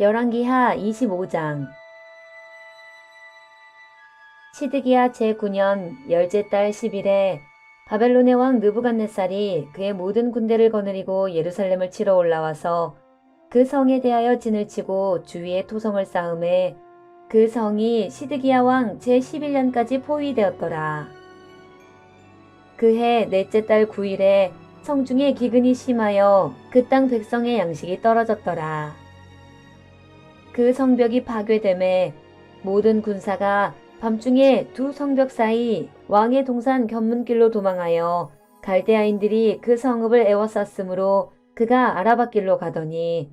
열왕기하 25장 시드기야 제9년 열째 달 10일에 바벨론의 왕 느부갓네살이 그의 모든 군대를 거느리고 예루살렘을 치러 올라와서 그 성에 대하여 진을 치고 주위에 토성을 쌓음에 그 성이 시드기야 왕 제11년까지 포위되었더라. 그해 넷째 달 9일에 성중에 기근이 심하여 그 땅 백성의 양식이 떨어졌더라. 그 성벽이 파괴됨에 모든 군사가 밤중에 두 성벽 사이 왕의 동산 견문길로 도망하여 갈대아인들이 그 성읍을 에워쌌으므로 그가 아라바길로 가더니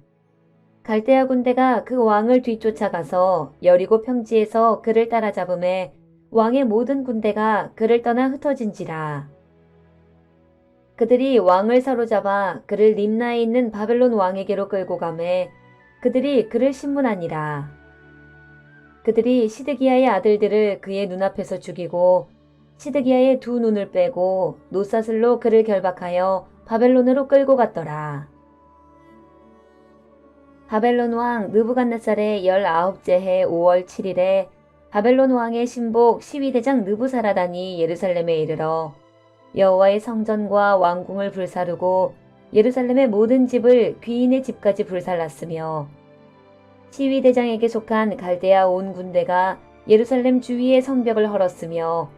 갈대아 군대가 그 왕을 뒤쫓아가서 여리고 평지에서 그를 따라잡음에 왕의 모든 군대가 그를 떠나 흩어진지라. 그들이 왕을 사로잡아 그를 림나에 있는 바벨론 왕에게로 끌고 가매 그들이 그를 신문하니라. 그들이 시드기야의 아들들을 그의 눈앞에서 죽이고 시드기야의 두 눈을 빼고 노사슬로 그를 결박하여 바벨론으로 끌고 갔더라. 바벨론 왕 느부갓네살의 열아홉째 해 5월 7일에 바벨론 왕의 신복 시위대장 느부사라단이 예루살렘에 이르러 여호와의 성전과 왕궁을 불사르고 예루살렘의 모든 집을 귀인의 집까지 불살랐으며 시위대장에게 속한 갈대아 온 군대가 예루살렘 주위의 성벽을 헐었으며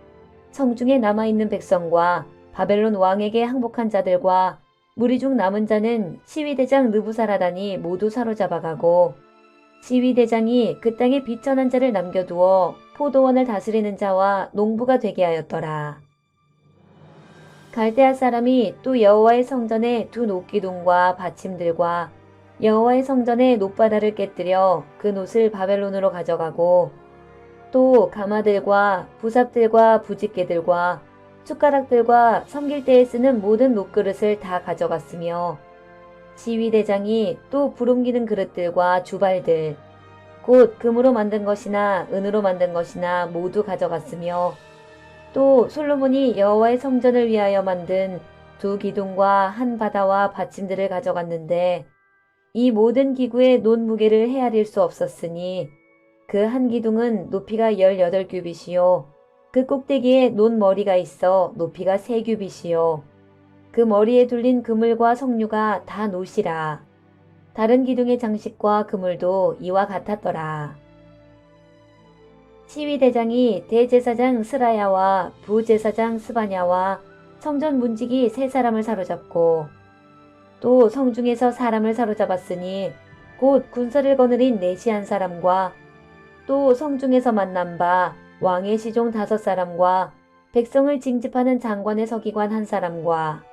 성중에 남아있는 백성과 바벨론 왕에게 항복한 자들과 무리 중 남은 자는 시위대장 느부사라단이 모두 사로잡아가고 시위대장이 그 땅에 비천한 자를 남겨두어 포도원을 다스리는 자와 농부가 되게 하였더라. 갈대아 사람이 또 여호와의 성전에 두 녹기둥과 받침들과 여호와의 성전의 놋바다를 깨뜨려 그 놋을 바벨론으로 가져가고 또 가마들과 부삽들과 부집개들과 숟가락들과 섬길 때에 쓰는 모든 놋그릇을 다 가져갔으며 시위대장이 또 부름기는 그릇들과 주발들 곧 금으로 만든 것이나 은으로 만든 것이나 모두 가져갔으며 또 솔로몬이 여호와의 성전을 위하여 만든 두 기둥과 한 바다와 받침들을 가져갔는데 이 모든 기구의 논 무게를 헤아릴 수 없었으니 그 한 기둥은 높이가 18규빗이요. 그 꼭대기에 논 머리가 있어 높이가 3규빗이요. 그 머리에 둘린 그물과 석류가 다 노시라. 다른 기둥의 장식과 그물도 이와 같았더라. 시위대장이 대제사장 스라야와 부제사장 스바냐와 성전 문지기 세 사람을 사로잡고 또 성중에서 사람을 사로잡았으니 곧 군사를 거느린 내시한 사람과 또 성중에서 만난 바 왕의 시종 다섯 사람과 백성을 징집하는 장관의 서기관 한 사람과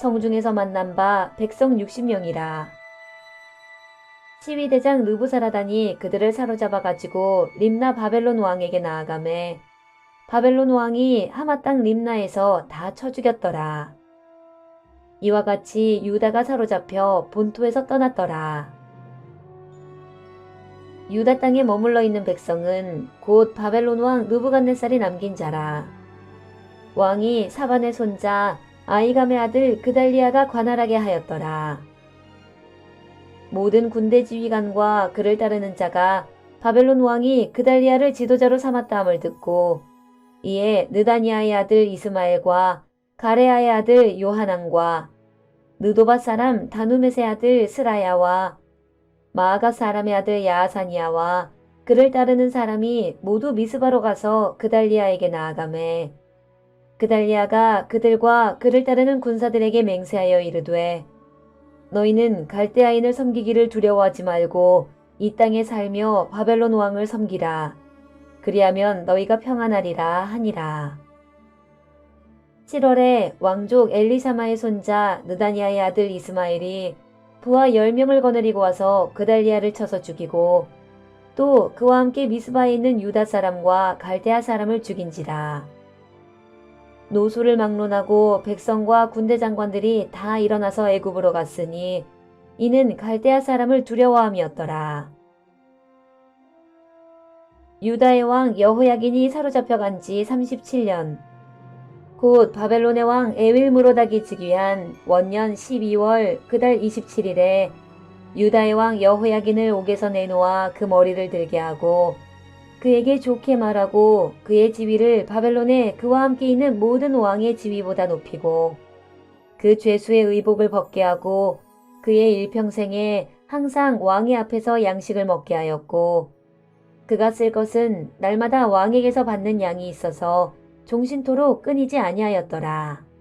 성중에서 만난 바 백성 60명이라. 시위대장 느부사라단이 그들을 사로잡아 가지고 림나 바벨론 왕에게 나아가매 바벨론 왕이 하마 땅 림나에서 다 쳐 죽였더라. 이와 같이 유다가 사로잡혀 본토에서 떠났더라. 유다 땅에 머물러 있는 백성은 곧 바벨론 왕 느부갓네살이 남긴 자라. 왕이 사반의 손자 아이감의 아들 그달리아가 관할하게 하였더라. 모든 군대 지휘관과 그를 따르는 자가 바벨론 왕이 그달리아를 지도자로 삼았다함을 듣고 이에 느다니아의 아들 이스마엘과 가레아의 아들 요하난과 느도바 사람 다누메의 아들 스라야와 마아가 사람의 아들 야하사니아와 그를 따르는 사람이 모두 미스바로 가서 그달리아에게 나아가매 그달리아가 그들과 그를 따르는 군사들에게 맹세하여 이르되 너희는 갈대아인을 섬기기를 두려워하지 말고 이 땅에 살며 바벨론 왕을 섬기라. 그리하면 너희가 평안하리라 하니라. 7월에 왕족 엘리사마의 손자 느다니아의 아들 이스마엘이 부하 10명을 거느리고 와서 그달리아를 쳐서 죽이고 또 그와 함께 미스바에 있는 유다 사람과 갈대아 사람을 죽인지라. 노소를 막론하고 백성과 군대 장관들이 다 일어나서 애굽으로 갔으니 이는 갈대아 사람을 두려워함이었더라. 유다의 왕 여호야긴이 사로잡혀 간 지 37년 곧 바벨론의 왕 에윌 무로닥이 즉위한 원년 12월 그달 27일에 유다의 왕 여호야긴을 옥에서 내놓아 그 머리를 들게 하고 그에게 좋게 말하고 그의 지위를 바벨론에 그와 함께 있는 모든 왕의 지위보다 높이고 그 죄수의 의복을 벗게 하고 그의 일평생에 항상 왕의 앞에서 양식을 먹게 하였고 그가 쓸 것은 날마다 왕에게서 받는 양이 있어서 종신토록 끊이지 아니하였더라.